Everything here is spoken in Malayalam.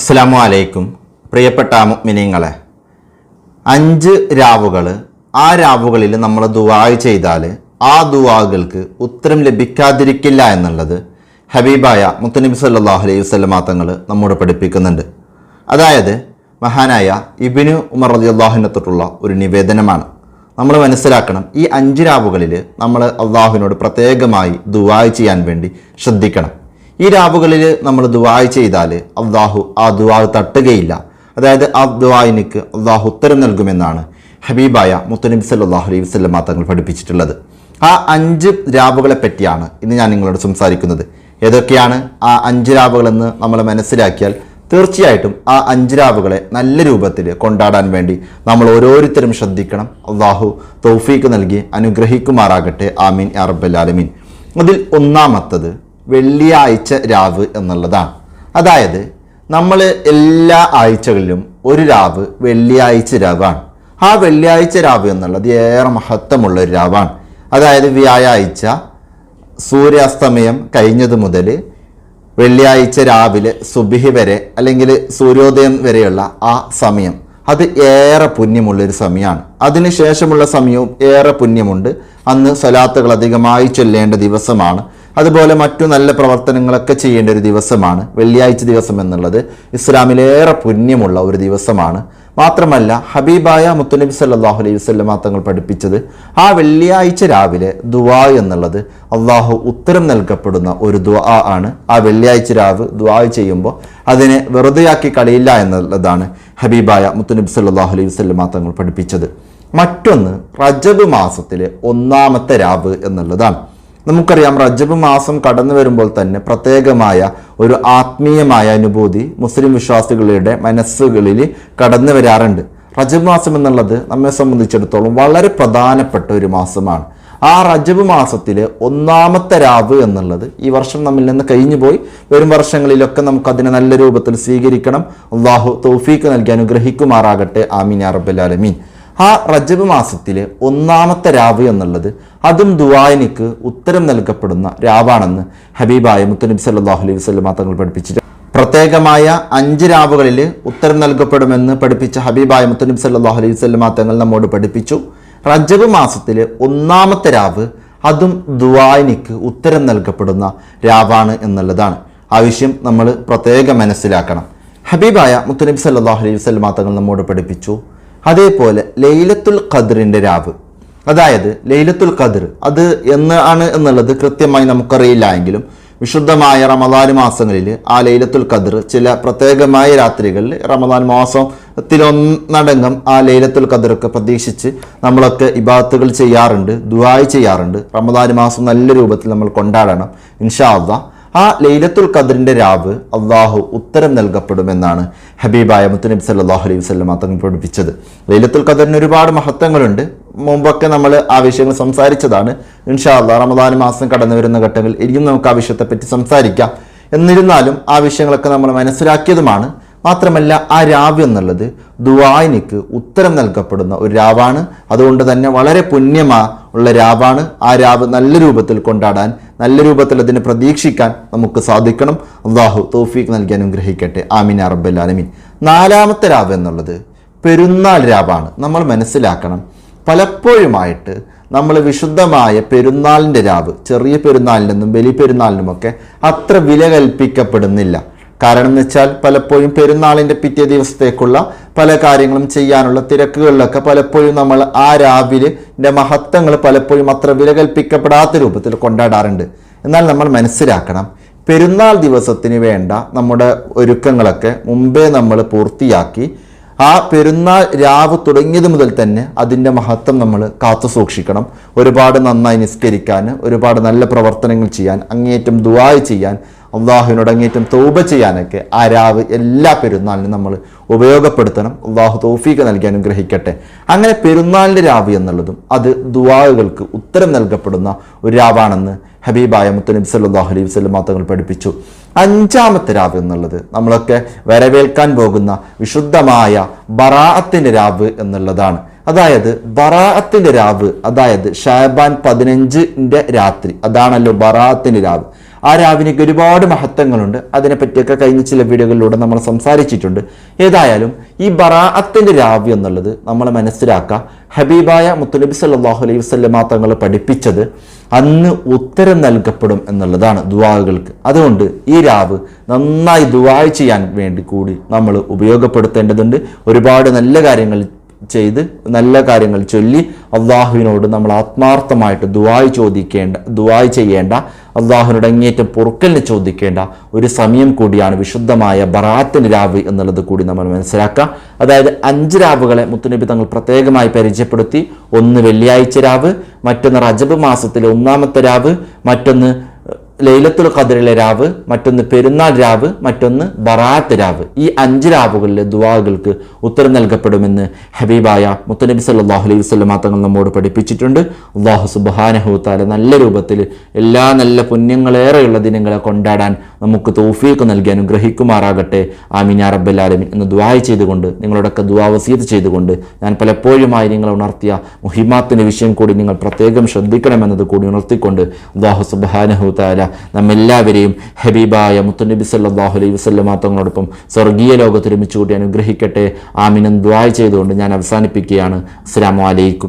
അസ്സാം വലൈക്കും പ്രിയപ്പെട്ട മിനിങ്ങളെ അഞ്ച് രാവുകൾ ആ രാവുകളിൽ നമ്മൾ ദുവായ് ചെയ്താൽ ആ ദുവാകൾക്ക് ഉത്തരം ലഭിക്കാതിരിക്കില്ല എന്നുള്ളത് ഹബീബായ മുത്തനബി സല്ലാഹു അലൈഹി വസ്ലമാ തങ്ങൾ നമ്മോട് പഠിപ്പിക്കുന്നുണ്ട്. അതായത് മഹാനായ ഇബിനു ഉമർ റതി അള്ളാഹുവിനെ തൊട്ടുള്ള ഒരു നിവേദനമാണ്. നമ്മൾ മനസ്സിലാക്കണം ഈ അഞ്ച് രാവുകളിൽ നമ്മൾ അള്ളാഹുവിനോട് പ്രത്യേകമായി ദുവായ് ചെയ്യാൻ വേണ്ടി ശ്രദ്ധിക്കണം. ഈ രാവുകളിൽ നമ്മൾ ദുവായ് ചെയ്താൽ അള്ളാഹു ആ ദുവാ തട്ടുകയില്ല. അതായത് ആ ദുവായിനിക്ക് അള്ളാഹു ഉത്തരം നൽകുമെന്നാണ് ഹബീബായ മുത്തനബി സല്ലാഹു അലൈഹി വസ്ലമ തങ്ങൾ പഠിപ്പിച്ചിട്ടുള്ളത്. ആ അഞ്ച് രാവുകളെ പറ്റിയാണ് ഇന്ന് ഞാൻ നിങ്ങളോട് സംസാരിക്കുന്നത്. ഏതൊക്കെയാണ് ആ അഞ്ച് രാവുകളെന്ന് നമ്മൾ മനസ്സിലാക്കിയാൽ തീർച്ചയായിട്ടും ആ അഞ്ച് രാവുകളെ നല്ല രൂപത്തിൽ കൊണ്ടാടാൻ വേണ്ടി നമ്മൾ ഓരോരുത്തരും ശ്രദ്ധിക്കണം. അള്ളാഹു തൗഫീക്ക് നൽകി അനുഗ്രഹിക്കുമാറാകട്ടെ. ആമീൻ അറബ് അലാലമീൻ അതിൽ ഒന്നാമത്തത് വെള്ളിയാഴ്ച രാവ് എന്നുള്ളതാണ്. അതായത് നമ്മൾ എല്ലാ ആഴ്ചകളിലും ഒരു രാവ് വെള്ളിയാഴ്ച രാവാണ്. ആ വെള്ളിയാഴ്ച രാവ് എന്നുള്ളത് ഏറെ മഹത്വമുള്ള ഒരു രാവാണ്. അതായത് വ്യാഴാഴ്ച സൂര്യാസ്തമയം കഴിഞ്ഞത് മുതൽ വെള്ളിയാഴ്ച രാവിലെ സുബിഹി വരെ അല്ലെങ്കിൽ സൂര്യോദയം വരെയുള്ള ആ സമയം. അത് ഏറെ പുണ്യമുള്ളൊരു സമയമാണ്. അതിനുശേഷമുള്ള സമയവും ഏറെ പുണ്യമുണ്ട്. അന്ന് സ്വലാത്തുകൾ അധികമായി ചൊല്ലേണ്ട ദിവസമാണ് അതുപോലെ മറ്റു നല്ല പ്രവർത്തനങ്ങളൊക്കെ ചെയ്യേണ്ട ഒരു ദിവസമാണ്. വെള്ളിയാഴ്ച ദിവസം എന്നുള്ളത് ഇസ്ലാമിലേറെ പുണ്യമുള്ള ഒരു ദിവസമാണ്. മാത്രമല്ല ഹബീബായ മുത്തുനബി സല്ലാഹു അലൈഹി വസ്ലമ തങ്ങൾ പഠിപ്പിച്ചത് ആ വെള്ളിയാഴ്ച രാവിലെ ദുവാ എന്നുള്ളത് അള്ളാഹു ഉത്തരം നൽകപ്പെടുന്ന ഒരു ദുആ ആണ്. ആ വെള്ളിയാഴ്ച രാവ് ദുആ ചെയ്യുമ്പോൾ അതിനെ വെറുതെയാക്കി കളിയില്ല എന്നുള്ളതാണ് ഹബീബായ മുത്തുനബി സല്ലാഹു അലൈഹി വസ്ലമ തങ്ങൾ പഠിപ്പിച്ചത്. മറ്റൊന്ന് റജബ് മാസത്തിലെ ഒന്നാമത്തെ രാവ് എന്നുള്ളതാണ്. നമുക്കറിയാം റജബ് മാസം കടന്നു വരുമ്പോൾ തന്നെ പ്രത്യേകമായ ഒരു ആത്മീയമായ അനുഭൂതി മുസ്ലിം വിശ്വാസികളുടെ മനസ്സുകളിൽ കടന്നു വരാറുണ്ട്. റജബ് മാസം എന്നുള്ളത് നമ്മെ സംബന്ധിച്ചിടത്തോളം വളരെ പ്രധാനപ്പെട്ട ഒരു മാസമാണ്. ആ റജബ് മാസത്തിലെ ഒന്നാമത്തെ രാവ് എന്നുള്ളത് ഈ വർഷം നമ്മിൽ നിന്ന് കഴിഞ്ഞു പോയി വരും വർഷങ്ങളിലൊക്കെ നമുക്ക് അതിനെ നല്ല രൂപത്തിൽ സ്വീകരിക്കണം. അള്ളാഹു തൗഫീക്ക് നൽകി അനുഗ്രഹിക്കുമാറാകട്ടെ. ആമീൻ അറബുലാലമീൻ ആ റജബ് മാസത്തിലെ ഒന്നാമത്തെ രാവ് എന്നുള്ളത് അതും ദുവായനിക്ക് ഉത്തരം നൽകപ്പെടുന്ന രാവാണെന്ന് ഹബീബായ മുത്തനബി സല്ലാഹു അലൈഹി വസ്ലമ തങ്ങൾ പഠിപ്പിച്ചിട്ട് പ്രത്യേകമായ അഞ്ച് രാവുകളിൽ ഉത്തരം നൽകപ്പെടുമെന്ന് പഠിപ്പിച്ച ഹബീബായ മുത്തനബി സല്ലാഹു അലൈഹി വസ്ലമ തങ്ങൾ നമ്മോട് പഠിപ്പിച്ചു. റജബ് മാസത്തിലെ ഒന്നാമത്തെ രാവ് അതും ദുവായനിക്ക് ഉത്തരം നൽകപ്പെടുന്ന രാവാണ് എന്നുള്ളതാണ്. ആവശ്യം നമ്മൾ പ്രത്യേകം മനസ്സിലാക്കണം. ഹബീബായ മുത്തനബി സല്ലാഹു അലൈഹി വസ്ലമ തങ്ങൾ നമ്മോട് പഠിപ്പിച്ചു. അതേപോലെ ലൈലത്തുൽ ഖദറിന്റെ രാവ്. അതായത് ലൈലത്തുൽ ഖദർ അത് എന്ന് ആണ് എന്നുള്ളത് കൃത്യമായി നമുക്കറിയില്ല എങ്കിലും വിശുദ്ധമായ റമദാൻ മാസങ്ങളിൽ ആ ലൈലത്തുൽ ഖദർ ചില പ്രത്യേകമായ രാത്രികളിൽ റമദാൻ മാസത്തിലൊന്നടങ്കം ആ ലൈലത്തുൽ ഖദറൊക്കെ പ്രതീക്ഷിച്ച് നമ്മളൊക്കെ ഇബാത്തുകൾ ചെയ്യാറുണ്ട് ദുബായ് ചെയ്യാറുണ്ട്. റമദാൻ മാസം നല്ല രൂപത്തിൽ നമ്മൾ കൊണ്ടാടണം. ഇൻഷാ അള്ളാഹ് ആ ലൈലത്തുൽ ഖദറിന്റെ രാവ് അള്ളാഹു ഉത്തരം നൽകപ്പെടുമെന്നാണ് ഹബീബായ മുത്തനബി സല്ലാഹു അലൈഹി വസ്ലം തങ്ങൾ പഠിപ്പിച്ചത്. ലൈലത്തുൽ ഖദറിന് ഒരുപാട് മഹത്വങ്ങളുണ്ട്. മുമ്പൊക്കെ നമ്മൾ ആ വിഷയങ്ങൾ സംസാരിച്ചതാണ്. ഇൻഷാ അള്ളാഹ് റമദാൻ മാസം കടന്നു വരുന്ന ഘട്ടങ്ങളിൽ ഇനിയും നമുക്ക് ആ വിഷയത്തെപ്പറ്റി സംസാരിക്കാം. എന്നിരുന്നാലും ആ വിഷയങ്ങളൊക്കെ നമ്മൾ മനസ്സിലാക്കിയതുമാണ്. മാത്രമല്ല ആ രാവ് എന്നുള്ളത് ദുവായിനിക്ക് ഉത്തരം നൽകപ്പെടുന്ന ഒരു രാവാണ്. അതുകൊണ്ട് തന്നെ വളരെ പുണ്യമാ ഉള്ള രാവാണ് ആ രാവ് നല്ല രൂപത്തിൽ കൊണ്ടാടാൻ നല്ല രൂപത്തിൽ അതിനെ പ്രതീക്ഷിക്കാൻ നമുക്ക് സാധിക്കണം. അള്ളാഹു തോഫീക്ക് നൽകി അനുഗ്രഹിക്കട്ടെ. ആമിൻ അറബൽ ആലമീൻ. നാലാമത്തെ രാവ് എന്നുള്ളത് പെരുന്നാൾ രാവാണ്. നമ്മൾ മനസ്സിലാക്കണം പലപ്പോഴുമായിട്ട് നമ്മൾ വിശുദ്ധമായ പെരുന്നാളിന്റെ രാവ് ചെറിയ പെരുന്നാളിനെന്നും വലിയ പെരുന്നാളിനുമൊക്കെ അത്ര വില കൽപ്പിക്കപ്പെടുന്നില്ല. കാരണം എന്ന് വെച്ചാൽ പലപ്പോഴും പെരുന്നാളിന്റെ പിറ്റേ ദിവസത്തേക്കുള്ള പല കാര്യങ്ങളും ചെയ്യാനുള്ള തിരക്കുകളിലൊക്കെ പലപ്പോഴും നമ്മൾ ആ രാവിലെ മഹത്വങ്ങൾ പലപ്പോഴും അത്ര വില കൽപ്പിക്കപ്പെടാത്ത രൂപത്തിൽ കൊണ്ടാടാറുണ്ട്. എന്നാൽ നമ്മൾ മനസ്സിലാക്കണം പെരുന്നാൾ ദിവസത്തിന് വേണ്ട നമ്മുടെ ഒരുക്കങ്ങളൊക്കെ മുമ്പേ നമ്മൾ പൂർത്തിയാക്കി ആ പെരുന്നാൾ രാവ് തുടങ്ങിയത് മുതൽ തന്നെ അതിന്റെ മഹത്വം നമ്മൾ കാത്തു സൂക്ഷിക്കണം. ഒരുപാട് നന്നായി നിസ്കരിക്കാൻ ഒരുപാട് നല്ല പ്രവർത്തനങ്ങൾ ചെയ്യാൻ അങ്ങേയറ്റം ദുവായ് ചെയ്യാൻ അള്ളാഹുവിനോട് അങ്ങേറ്റം തൗബ ചെയ്യാനൊക്കെ ആ രാവ് എല്ലാ പെരുന്നാളിനും നമ്മൾ ഉപയോഗപ്പെടുത്തണം. അള്ളാഹു തൗഫീക്ക് നൽകി അനുഗ്രഹിക്കട്ടെ. അങ്ങനെ പെരുന്നാളിന്റെ രാവ് എന്നുള്ളതും അത് ദുവാകൾക്ക് ഉത്തരം നൽകപ്പെടുന്ന ഒരു രാവാണെന്ന് ഹബീബായ മുത്തനബി സല്ലാഹു അലൈഹി വസ്ലം തങ്ങൾ പഠിപ്പിച്ചു. അഞ്ചാമത്തെ രാവ് എന്നുള്ളത് നമ്മളൊക്കെ വരവേൽക്കാൻ പോകുന്ന വിശുദ്ധമായ ബറാഅത്തിന്റെ രാവ് എന്നുള്ളതാണ്. അതായത് ബറാഅത്തിന്റെ രാവ് അതായത് ഷാബാൻ പതിനഞ്ചിന്റെ രാത്രി. അതാണല്ലോ ബറാഅത്തിന്റെ രാവ്. ആ രാവിനൊക്കെ ഒരുപാട് മഹത്വങ്ങളുണ്ട്. അതിനെപ്പറ്റിയൊക്കെ കഴിഞ്ഞ ചില വീഡിയോകളിലൂടെ നമ്മൾ സംസാരിച്ചിട്ടുണ്ട്. ഏതായാലും ഈ ബറാഅത്തിന്റെ രാവി എന്നുള്ളത് നമ്മൾ മനസ്സിലാക്കുക ഹബീബായ മുത്തുനബി സല്ലാഹു അലൈഹി വസല്ലമ തങ്ങൾ പഠിപ്പിച്ചത് അന്ന് ഉത്തരം നൽകപ്പെടും എന്നുള്ളതാണ് ദുവാകൾക്ക് അതുകൊണ്ട് ഈ രാവ് നന്നായി ദുവാ ചെയ്യാൻ വേണ്ടി കൂടി നമ്മൾ ഉപയോഗപ്പെടുത്തേണ്ടതുണ്ട്. ഒരുപാട് നല്ല കാര്യങ്ങൾ ചെയ്ത് നല്ല കാര്യങ്ങൾ ചൊല്ലി അള്ളാഹുവിനോട് നമ്മൾ ആത്മാർത്ഥമായിട്ട് ദുവായ് ചോദിക്കേണ്ട ദുവായ് ചെയ്യേണ്ട അള്ളാഹുവിനോട് അങ്ങേറ്റം പൊറുക്കലിന് ചോദിക്കേണ്ട ഒരു സമയം കൂടിയാണ് വിശുദ്ധമായ ബറാത്തിന് രാവ് എന്നുള്ളത് കൂടി നമ്മൾ മനസ്സിലാക്കുക. അതായത് അഞ്ച് രാവുകളെ മുത്തുനബി തങ്ങൾ പ്രത്യേകമായി പരിചയപ്പെടുത്തി. ഒന്ന് വെള്ളിയാഴ്ച രാവ് മറ്റൊന്ന് റജബ് മാസത്തിലെ ഒന്നാമത്തെ രാവ് മറ്റൊന്ന് ലൈലത്തുൽ ഖദറിലെ രാവ് മറ്റൊന്ന് പെരുന്നാൾ രാവ് മറ്റൊന്ന് ബറാത്ത് രാവ്. ഈ അഞ്ച് രാവുകളിലെ ദുവാകൾക്ക് ഉത്തരം നൽകപ്പെടുമെന്ന് ഹബീബായ മുത്തനബി സല്ലാഹു അലൈഹി വസ്ലം തങ്ങൾ നമ്മോട് പഠിപ്പിച്ചിട്ടുണ്ട്. അള്ളാഹു സുബ്ഹാനഹു തആല നല്ല രൂപത്തിൽ എല്ലാ നല്ല പുണ്യങ്ങളേറെയുള്ള ദിനങ്ങളെ കൊണ്ടാടാൻ നമുക്ക് തൗഫീഖ് നൽകി അനുഗ്രഹിക്കുമാറാകട്ടെ. റബ്ബൽ ആലമീൻ എന്ന് ദുവായ് ചെയ്തുകൊണ്ട് നിങ്ങളോടൊക്കെ ദുവാവസീത് വസീത് ചെയ്തുകൊണ്ട് ഞാൻ പലപ്പോഴുമായി നിങ്ങളെ ഉണർത്തിയ മുഹിമാത്തിന്റെ വിഷയം കൂടി നിങ്ങൾ പ്രത്യേകം ശ്രദ്ധിക്കണമെന്നത് കൂടി ഉണർത്തിക്കൊണ്ട് അള്ളാഹു സുബ്ഹാനഹു തആല നമ്മെല്ലാവരെയും ഹബീബായ മുത്തുനബി സല്ലാഹു അലൈഹി വസല്ലമ തങ്ങളോടൊപ്പം സ്വർഗീയ ലോകത്തൊരുമിച്ചുകൂട്ടി കൂടി അനുഗ്രഹിക്കട്ടെ. ആമിനം ദ്വായ ചെയ്തുകൊണ്ട് ഞാൻ അവസാനിപ്പിക്കുകയാണ്. അസ്സലാമു അലൈക്കും.